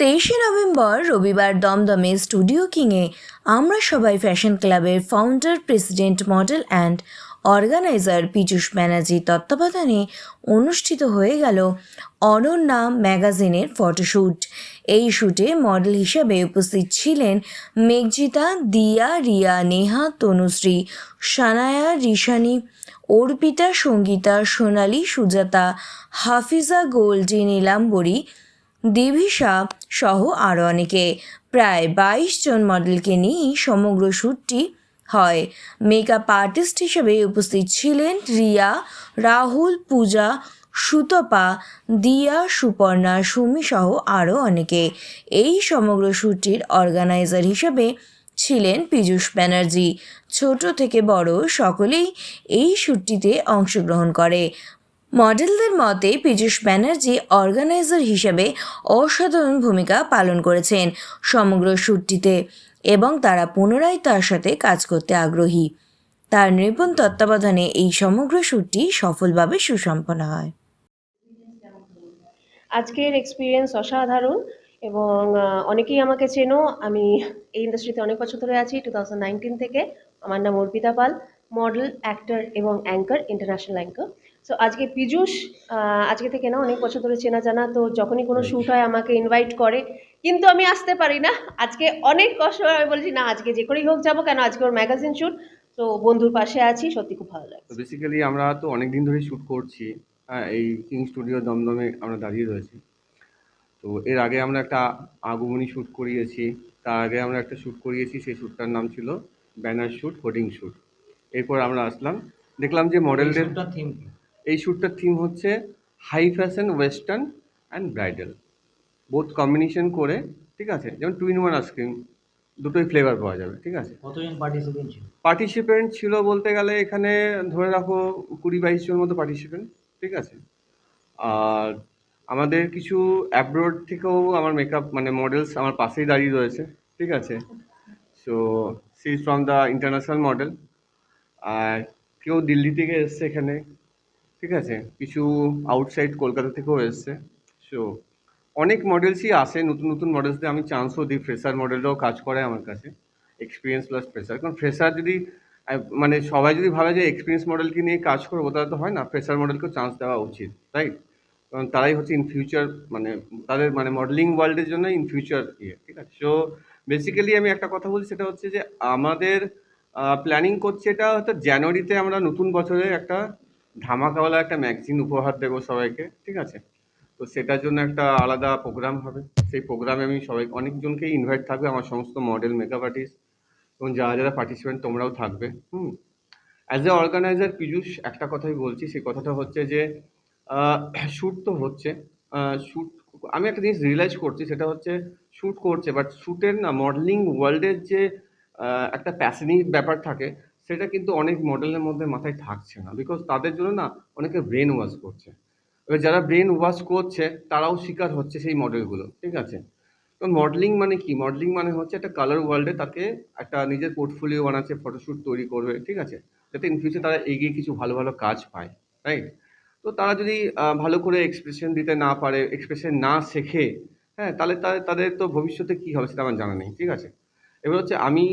তেইশে নভেম্বর রবিবার দমদমে স্টুডিও কিংয়ে আমরা সবাই ফ্যাশন ক্লাবের founder, president, model and organizer Piyush ব্যানার্জির তত্ত্বাবধানে অনুষ্ঠিত হয়ে গেল অনন্যা ম্যাগাজিনের ফটোশ্যুট। এই শ্যুটে মডেল হিসাবে উপস্থিত ছিলেন মেঘজিতা, দিয়া, রিয়া, নেহা, তনুশ্রী, সানায়া, রিশানি, অর্পিতা, সঙ্গীতা, সোনালী, সুজাতা, হাফিজা গোল্ডি নীলাম্বরী দেভিশা সহ আরও অনেকে। প্রায় বাইশ জন মডেলকে নিয়েই সমগ্র শ্যুটটি হয়। মেকআপ আর্টিস্ট হিসেবে উপস্থিত ছিলেন রিয়া, রাহুল, পূজা, সুতপা, দিয়া, সুপর্ণা, সুমি সহ আরও অনেকে। এই সমগ্র শ্যুটটির অর্গানাইজার হিসেবে ছিলেন পীযূষ ব্যানার্জি। ছোট থেকে বড় সকলেই এই শ্যুটটিতে অংশগ্রহণ করে। মডেলদের মতে, পীযূষ ব্যানার্জি অর্গানাইজার হিসেবে অসাধারণ ভূমিকা পালন করেছেন সমগ্র শ্যুটটিতে এবং তারা পুনরায় তার সাথে কাজ করতে আগ্রহী। তার নিপুণ তত্ত্বাবধানে এই সমগ্র শ্যুটটি সফলভাবে সুসম্পন্ন হয়। আজকের এক্সপিরিয়েন্স অসাধারণ এবং অনেকেই আমাকে চেনো। আমি এই ইন্ডাস্ট্রিতে অনেক বছর ধরে আছি টু থাউজেন্ড নাইনটিন থেকে। আমার নাম অর্পিতা পাল মডেল অ্যাক্টর এবং অ্যাঙ্কার ইন্টারন্যাশনাল অ্যাঙ্কার সো আজকে পীযূষ আজকে থেকে না অনেক বছর ধরে চেনা জানা তো যখনই কোনো শ্যুট হয় আমাকে ইনভাইট করে। কিন্তু আমি আসতে পারি না। আজকে অনেক কষ্ট হয় আমি বলছি না আজকে যে করেই হোক যাব কেন আজকে ওর ম্যাগাজিন শ্যুট তো বন্ধুর পাশে আছি সত্যি খুব ভালো লাগে বেসিক্যালি আমরা তো অনেক দিন ধরেই শ্যুট করছি। হ্যাঁ এই কিং স্টুডিও দমদমে আমরা দাঁড়িয়ে রয়েছি। তো এর আগে আমরা একটা আগমনী শ্যুট করিয়েছি। তার আগে আমরা একটা শ্যুট করিয়েছি সেই শ্যুটটার নাম ছিল ব্যানার শ্যুট হোর্ডিং শ্যুট এরপর আমরা আসলাম। দেখলাম যে মডেলদের থিম এই শ্যুটটার থিম হচ্ছে high fashion western and bridal both combination করে ঠিক আছে? যেমন two in one ice cream দুটোই ফ্লেভার পাওয়া যাবে ঠিক আছে? কতজন পার্টিসিপেন্ট ছিল? পার্টিসিপেন্ট ছিল বলতে গেলে এখানে ধরে রাখো কুড়ি বাইশ জন মতো পার্টিসিপেন্ট ঠিক আছে? আর আমাদের কিছু অ্যাব্রোড থেকেও আমার মেকআপ মানে মডেলস আমার পাশেই দাঁড়িয়ে রয়েছে ঠিক আছে? So see from the international model আর কেউ দিল্লি থেকে এসছে এখানে ঠিক আছে, কিছু আউটসাইড কলকাতা থেকেও এসছে। সো অনেক মডেলসই আসে, নতুন নতুন মডেলসদের আমি চান্সও দিই ফ্রেশার মডেলরাও কাজ করে আমার কাছে এক্সপিরিয়েন্স প্লাস ফ্রেশার কারণ ফ্রেশার যদি মানে সবাই যদি ভাবে যে এক্সপিরিয়েন্স মডেলকে নিয়ে কাজ করব, তাহলে তো হয় না ফ্রেশার মডেলকেও চান্স দেওয়া উচিত রাইট কারণ তারাই হচ্ছে ইন ফিউচার মানে তাদের মানে মডেলিং ওয়ার্ল্ডের জন্য ইন ফিউচার ইয়ে ঠিক আছে? সো বেসিক্যালি আমি একটা কথা বলছি, সেটা হচ্ছে যে আমাদের প্ল্যানিং করছে এটা হয়তো জানুয়ারিতে আমরা নতুন বছরে একটা ধামাকাওয়ালা একটা ম্যাগজিন উপহার দেবো সবাইকে, ঠিক আছে? তো সেটার জন্য একটা আলাদা প্রোগ্রাম হবে। সেই প্রোগ্রামে আমি সবাই, অনেকজনকেই ইনভাইট থাকবে আমার সমস্ত মডেল মেকআপ আর্টিস্ট এবং যারা যারা পার্টিসিপেন্ট তোমরাও থাকবে, হুম? অ্যাজ এ অর্গানাইজার পীযূষ, একটা কথাই বলছি সেই কথাটা হচ্ছে যে শ্যুট তো হচ্ছে শ্যুট আমি একটা জিনিস রিয়েলাইজ করছি, সেটা হচ্ছে শ্যুট করছে বাট শ্যুটের না মডেলিং ওয়ার্ল্ডের যে একটা প্যাশনিক ব্যাপার থাকে সেটা কিন্তু অনেক মডেলের মধ্যে মাথায় থাকছে না বিকজ তাদের জন্য না অনেকে ব্রেন ওয়াশ করছে। এবার যারা ব্রেন ওয়াশ করছে, তারাও শিকার হচ্ছে সেই মডেলগুলো ঠিক আছে? তো মডেলিং মানে কি? মডেলিং মানে হচ্ছে একটা কালার ওয়ার্ল্ডে তাকে একটা নিজের পোর্টফোলিও বানাচ্ছে ফটোশ্যুট তৈরি করবে, ঠিক আছে? যাতে ইন ফিউচার তারা এগিয়ে কিছু ভালো ভালো কাজ পায় রাইট তো তারা যদি ভালো করে এক্সপ্রেশন দিতে না পারে এক্সপ্রেশন না শেখে হ্যাঁ তাহলে তাদের তো ভবিষ্যতে কী হবে সেটা আমার জানা নেই, ঠিক আছে? এবার হচ্ছে আমি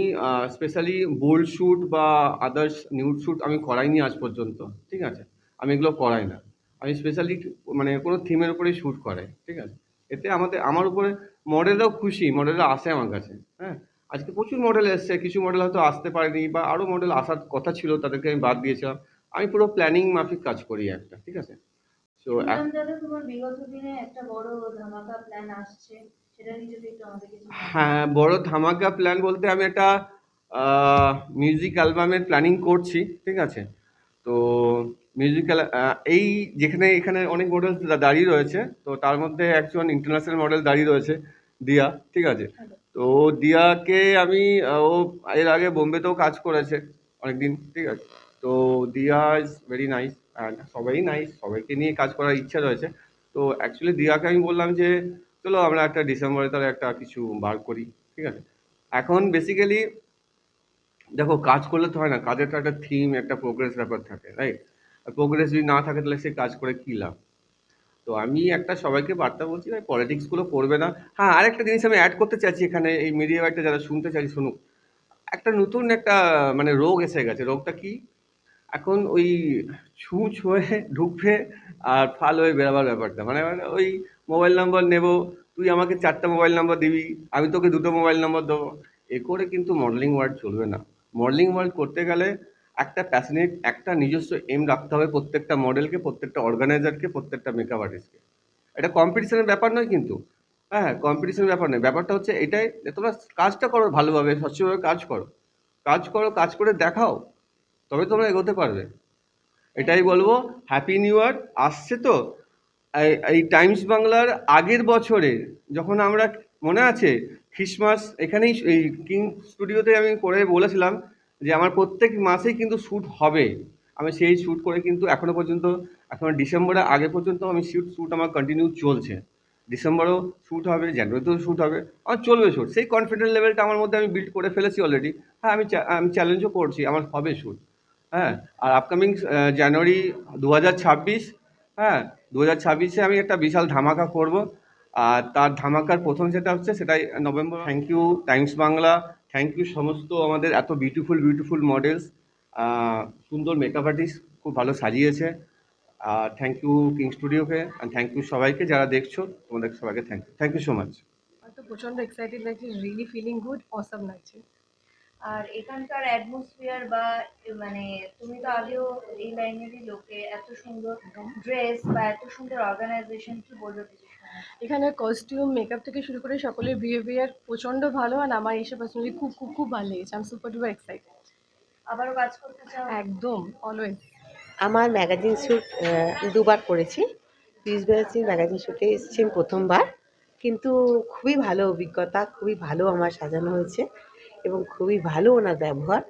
স্পেশালি বোল্ড শ্যুট বা আদার্স নিউড শ্যুট আমি করাইনি আজ পর্যন্ত ঠিক আছে? আমি এগুলো করাই না। আমি স্পেশালি মানে কোনো থিমের উপরেই শ্যুট করাই ঠিক আছে? এতে আমাদের আমার উপরে মডেলরাও খুশি মডেলরা আসে আমার কাছে হ্যাঁ? আজকে প্রচুর মডেল এসছে কিছু মডেল হয়তো আসতে পারেনি বা আরও মডেল আসার কথা ছিল তাদেরকে আমি বাদ দিয়েছিলাম। আমি পুরো প্ল্যানিং মাফিক কাজ করি একটা ঠিক আছে? তোমার বিগত দিনে একটা বড় ধামাকা প্ল্যান আসছে হ্যাঁ বড় ধামাকা প্ল্যান বলতে আমি একটা মিউজিক অ্যালবামের প্ল্যানিং করছি ঠিক আছে? তো মিউজিক্যাল এই যেখানে এখানে অনেক মডেল দাঁড়িয়ে রয়েছে তো তার মধ্যে একজন ইন্টারন্যাশনাল মডেল দাঁড়িয়ে রয়েছে দিয়া ঠিক আছে? তো দিয়াকে আমি ও এর আগে বোম্বেতেও কাজ করেছে অনেকদিন ঠিক আছে? তো Diya is very nice and সবাই নাইস সবাইকে নিয়ে কাজ করার ইচ্ছা রয়েছে। তো অ্যাকচুয়ালি দিয়াকে আমি বললাম যে চলো আমরা একটা ডিসেম্বরে তাহলে একটা কিছু বার করি, ঠিক আছে? এখন বেসিক্যালি দেখো কাজ করলে তো হয় না, কাজের তো একটা থিম একটা প্রোগ্রেস ব্যাপার থাকে রাইট আর প্রোগ্রেস যদি না থাকে তাহলে সে কাজ করে কী লাভ? তো আমি একটা সবাইকে বার্তা বলছি, ভাই পলিটিক্সগুলো করবে না। হ্যাঁ আরেকটা জিনিস আমি অ্যাড করতে চাইছি এখানে, এই মিডিয়া একটা যারা শুনতে চাই শুনুক। একটা নতুন একটা মানে রোগ এসে গেছে, রোগটা কি? এখন ওই ছুঁচ হয়ে ঢুকবে আর ফাল হয়ে বেরোবার ব্যাপারটা। মানে মানে ওই মোবাইল নাম্বার নেব, তুই আমাকে চারটা মোবাইল নাম্বার দিবি, আমি তোকে দুটো মোবাইল নাম্বার দেবো। এ করে কিন্তু মডেলিং ওয়ার্ল্ড চলবে না। মডেলিং ওয়ার্ল্ড করতে গেলে একটা প্যাশনেট একটা নিজস্ব এম রাখতে হবে প্রত্যেকটা মডেলকে প্রত্যেকটা অর্গানাইজারকে প্রত্যেকটা মেকআপ আর্টিস্টকে এটা কম্পিটিশনের ব্যাপার নয় কিন্তু। হ্যাঁ কম্পিটিশনের ব্যাপার নয়। ব্যাপারটা হচ্ছে এটাই যে তোমরা কাজটা করো ভালোভাবে স্বচ্ছভাবে কাজ করো। কাজ করো, কাজ করে দেখাও, তবে তোমরা এগোতে পারবে। এটাই বলব হ্যাপি নিউ ইয়ার আসছে তো? এই- টাইমস বাংলার আগের বছরে যখন আমরা, মনে আছে? খ্রিসমাস এখানেই এই কিং স্টুডিওতে আমি করে বলেছিলাম যে আমার প্রত্যেক মাসেই কিন্তু শ্যুট হবে। আমি সেই শ্যুট করে কিন্তু এখনও পর্যন্ত, এখন ডিসেম্বরের আগে পর্যন্ত আমি শ্যুট শ্যুট আমার কন্টিনিউ চলছে। ডিসেম্বরেও শ্যুট হবে জানুয়ারিতেও শ্যুট হবে, আমার চলবে শ্যুট সেই কনফিডেন্স লেভেলটা আমার মধ্যে আমি বিল্ড করে ফেলেছি অলরেডি হ্যাঁ আমি আমি চ্যালেঞ্জও করছি, আমার হবে শ্যুট হ্যাঁ আর আপকামিং জানুয়ারি দু হাজার ছাব্বিশ হ্যাঁ দু হাজার ছাব্বিশে আমি একটা বিশাল ধামাকা করব। আর তার ধামাকার প্রথম যেটা হচ্ছে সেটাই November thank you Times Bangla thank you সমস্ত আমাদের এত বিউটিফুল বিউটিফুল মডেলস সুন্দর মেকআপ আর্টিস্ট খুব ভালো সাজিয়েছে। আর থ্যাংক ইউ কিং স্টুডিওকে আর থ্যাংক ইউ সবাইকে যারা দেখছ তোমাদের সবাইকে thank you thank you so much তো প্রচণ্ড এক্সাইটেড লাগছে রিয়েলি ফিলিং গুড অসাম লাগছে। আর এখানকার অ্যাটমসফিয়ার বা মানে তুমি তো আগেও এই লাইনেরই লোকে এত সুন্দর ড্রেস বা এত সুন্দর অর্গানাইজেশন কি বলবে এখানে কস্টিউম মেকআপ থেকে শুরু করে সকলের বিহেভিয়ার প্রচণ্ড ভালো আর আমার এইসব পার্সোনালি খুব খুব খুব ভালো লেগেছে। আমি সুপার ডুপার এক্সাইটেড আবারও কাজ করতে চাও? একদম অলওয়েজ আমার ম্যাগাজিন শ্যুট দুবার করেছি। পিস ম্যাগাজিন শ্যুটে এসেছি প্রথমবার। কিন্তু খুবই ভালো অভিজ্ঞতা খুবই ভালো আমার সাজানো হয়েছে। এবং খুবই ভালো ওনার ব্যবহার।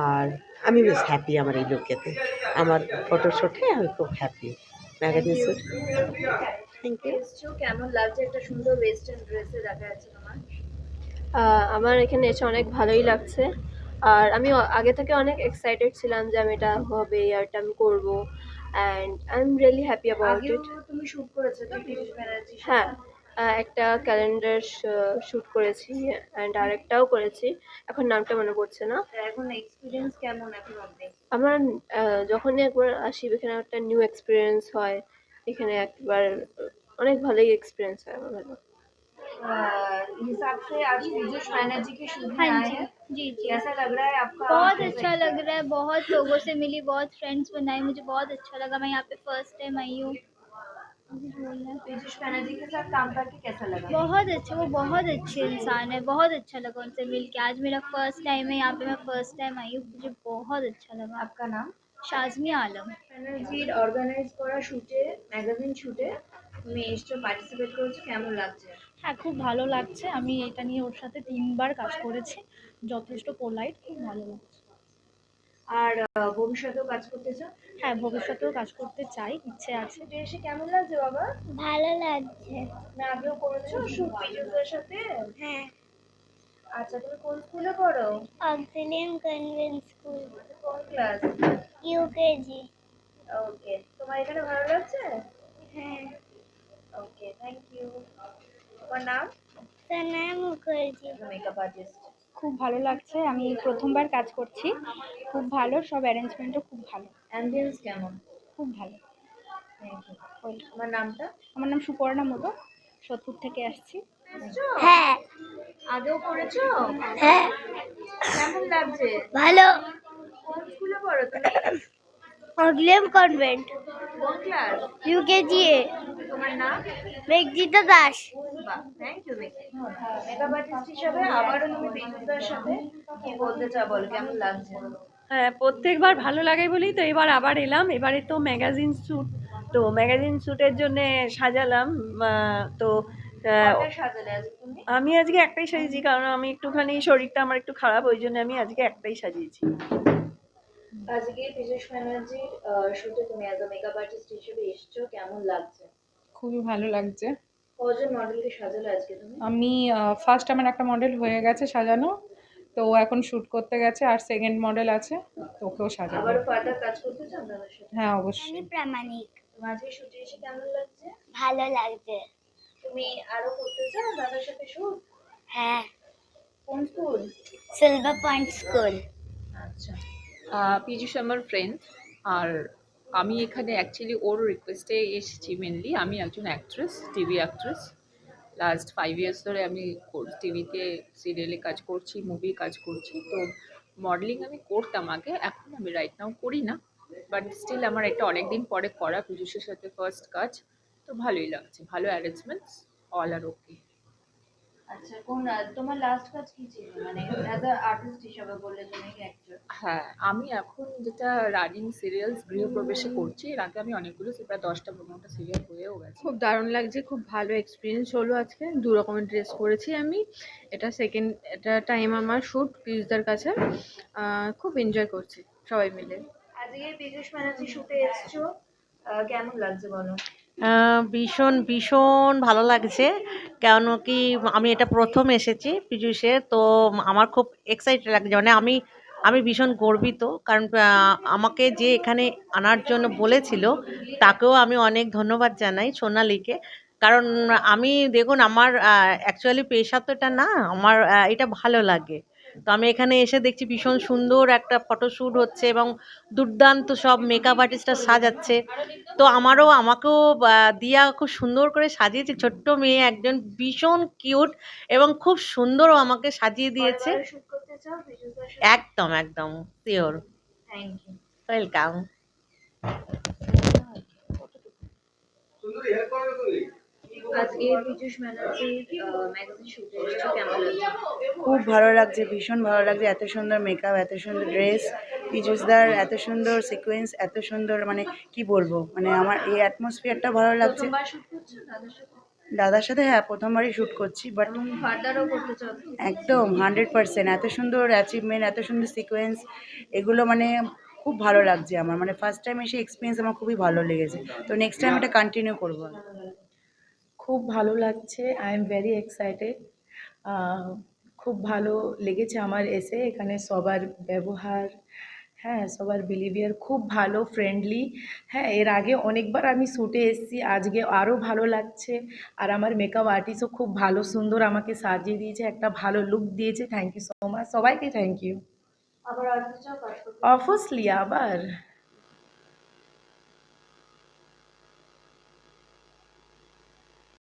আর আমি বেশ হ্যাপি আমার এই লোকেতে আমার ফটোশ্যুটে আমি খুব happy magazine shoot thank you কেমন লাগছে? একটা সুন্দর ওয়েস্টার্ন ড্রেসে দেখা যাচ্ছে তোমার। আমার এখানে এসে অনেক ভালোই লাগছে। আর আমি আগে থেকে অনেক এক্সাইটেড ছিলাম যে আমি এটা হবে আর এটা আমি করব। And I am really happy about it তুমি শুট করেছ তো তিরিশ ব্যানার্জি হ্যাঁ। একটা ক্যালেন্ডার শ্যুট করেছি অ্যান্ড আরেকটাও করেছি এখন নামটা মনে পড়ছে না এখন এক্সপিরিয়েন্স কেমন এখন অব্দি আমার আহ, যখনই একবার আসি এখানে একটা নিউ এক্সপিরিয়েন্স হয় এখানে একবার অনেক ভালোই এক্সপিরিয়েন্স হয় আমার ভালো हिसाब से आज पीयूष बैनर्जी की शूट में हाँ आए जी हैं जी जी कैसा लग रहा है आपका बहुत project? अच्छा लग रहा है बहुत लोगों से मिली बहुत फ्रेंड्स बनाए मुझे बहुत अच्छा लगा मैं यहाँ पे फर्स्ट टाइम आई हूँ मुझे बोलना है। पीयूष बैनर्जी के साथ काम करके कैसा लगा बहुत अच्छा वो बहुत अच्छे इंसान है बहुत अच्छा लगा उनसे मिल के आज मेरा फर्स्ट टाइम है यहाँ पे मैं फर्स्ट टाइम आई हूँ मुझे बहुत अच्छा लगा आपका नाम शाजमी आलम ব্যানার্জির অর্গানাইজ করা শুটে ম্যাগাজিন শুটে তুমি এসছো পার্টিসিপেট করেছো কেমন লাগছে হ্যাঁ খুব ভালো লাগছে আমি এটা নিয়ে ওর সাথে তিনবার কাজ করেছি যথেষ্ট পোলাইট খুব ভালো লাগছে আর ভবিষ্যতেও কাজ করতে চাও? হ্যাঁ ভবিষ্যতেও কাজ করতে চাই ইচ্ছে আছে। এসে কেমন লাগছে বাবা? ভালো লাগছে। তুমি আগেও করেছ পীযুষদের সাথে? হ্যাঁ। আচ্ছা তুমি কোন স্কুলে পড়ো? Auxilium convent school. কোন ক্লাস? ইউকেজি। ওকে তোমার এখানে ভালো লাগছে? হ্যাঁ। ওকে থ্যাংক ইউ তোমার নাম? সনা মুখার্জি। মেকআপ আর্টিস্ট খুব ভালো লাগছে। আমি প্রথমবার কাজ করছি। খুব ভালো সব অ্যারেঞ্জমেন্টও খুব ভালো। অ্যাম্বিয়েন্স কেমন? খুব ভালো। ইউ নামটা? আমার নাম সুপর্ণা মোদক সোদপুর থেকে আসছি। হ্যাঁ। আগেও করেছ? হ্যাঁ। কেমন লাগছে? ভালো। কোন স্কুলে পড়ো তুমি কনভেন্ট। কোন ক্লাস? ইউকেজি এ তোমার নাম? Meghjita Das. Thank you makeup artist হিসাবে আবারও তুমি বিদ্যুতার সাথে কি বলতে চাও বলো কেমন লাগছে? হ্যাঁ প্রত্যেকবার ভালো লাগে বলেই তো এবার আবার এলাম। এবারে তো ম্যাগাজিন শ্যুট তো ম্যাগাজিন শ্যুটের জন্যে সাজালাম তো আমি আজকে একটাই সাজিয়েছি কারণ আমি একটুখানি শরীরটা আমার একটু খারাপ ওই জন্য আমি আজকে একটাই সাজিয়েছি। আজকে পীযুষ ব্যানার্জির শুটে তুমি অ্যাজ আ মেকআপ আর্টিস্ট হিসেবে এসছো কেমন লাগছে? খুবই ভালো লাগছে। কজন মডেলকে সাজালে আমি ফার্স্ট আমার একটা মডেল হয়ে গেছে সাজানো তো ও এখন শ্যুট করতে গেছে আর সেকেন্ড মডেল আছে তো ওকেও সাজাবো। আবারও ফার্দার কাজ করতে চান হ্যাঁ অবশ্যই। প্রামাণিক। তোমার আজকে শুটে এসে কেমন লাগছে? ভালো লাগছে। তুমি আরও করতে চাও দাদার সাথে শুট হ্যাঁ। কোন স্কুল সিলভার পয়েন্ট স্কুল আচ্ছা। আমার ফ্রেন্ড আর আমি এখানে অ্যাকচুয়ালি ওর রিকোয়েস্টে এসেছি মেনলি আমি একজন actress TV actress last five years ধরে আমি টিভিতে সিরিয়ালে কাজ করছি মুভি কাজ করছি। তো মডেলিং আমি করতাম আগে, এখন আমি রাইট নাও করি না। বাট স্টিল আমার এটা অনেক দিন পরে করা পীযুষের সাথে ফার্স্ট কাজ। তো ভালোই লাগছে, ভালো অ্যারেঞ্জমেন্টস অল আর ওকে আচ্ছা কোন তোমার লাস্ট কাজ কি ছিল? মানে অ্যাজ আ আর্টিস্ট হিসাবে বললে তুমি অ্যাক্টর হ্যাঁ আমি এখন যেটা রানিং সিরিয়ালস গৃহপ্রবেশে করছি এর আগে আমি অনেকগুলো প্রায় দশটা পনেরোটা সিরিয়াল হয়েও গেছে। খুব দারুণ লাগছে খুব ভালো এক্সপিরিয়েন্স হলো আজকে দু রকমের ড্রেস করেছি আমি। এটা সেকেন্ড এটা টাইম আমার শ্যুট পিউষদার কাছে। খুব এনজয় করছি সবাই মিলে। আজকে পীযুষ ব্যানার্জি শুটে এসছো কেমন লাগছে বলো? ভীষণ ভীষণ ভালো লাগছে। কেন কি আমি এটা প্রথম এসেছি পীযুষে, তো আমার খুব এক্সাইটেড লাগছে। মানে আমি আমি ভীষণ গর্বিত, কারণ আমাকে যে এখানে আনার জন্য বলেছিল, তাকেও আমি অনেক ধন্যবাদ জানাই সোনালিকে। কারণ আমি, দেখুন, আমার অ্যাকচুয়ালি পেশা তো এটা না, আমার এটা ভালো লাগে। তো আমি এখানে এসে দেখছি ভীষণ সুন্দর একটা ফটোশ্যুট হচ্ছে এবং দুর্দান্ত সব মেকআপ আর্টিস্টরা সাজাচ্ছে। তো আমারও আমাকেও দিয়া খুব সুন্দর করে সাজিয়েছে। ছোট্ট মেয়ে একজন ভীষণ কিউট এবং খুব সুন্দরও আমাকে সাজিয়ে দিয়েছে। একদম একদম শিওর ইউ ওয়েলকাম আজকে পীযুষ ব্যানার্জির ম্যাগাজিন শুটে এসছো কেমন লাগছে? খুব ভালো লাগছে ভীষণ ভালো লাগছে। এত সুন্দর মেকআপ এত সুন্দর ড্রেস পীযুষদার এত সুন্দর সিকোয়েন্স এত সুন্দর মানে কি বলব? মানে আমার এই অ্যাটমসফিয়ারটা ভালো লাগছে। দাদার সাথে? হ্যাঁ প্রথমবারই শ্যুট করছি বাট ফার্দারও করতে চাও একদম হান্ড্রেড পার্সেন্ট এত সুন্দর অ্যাচিভমেন্ট এত সুন্দর সিকোয়েন্স এগুলো মানে খুব ভালো লাগছে আমার। মানে ফার্স্ট টাইম এসে এক্সপিরিয়েন্স আমার খুবই ভালো লেগেছে। তো নেক্সট টাইম এটা কন্টিনিউ করব। খুব ভালো লাগছে। আই এম ভেরি এক্সাইটেড খুব ভালো লেগেছে আমার এসে এখানে সবার ব্যবহার হ্যাঁ সবার বিহেভিয়ার খুব ভালো ফ্রেন্ডলি হ্যাঁ এর আগে অনেকবার আমি শ্যুটে এসেছি আজকে আরও ভালো লাগছে। আর আমার মেকআপ আর্টিস্টও খুব ভালো সুন্দর আমাকে সাজিয়ে দিয়েছে একটা ভালো লুক দিয়েছে। থ্যাংক ইউ সো মাচ সবাইকে থ্যাংক ইউ আবার অবভিয়াসলি আবার।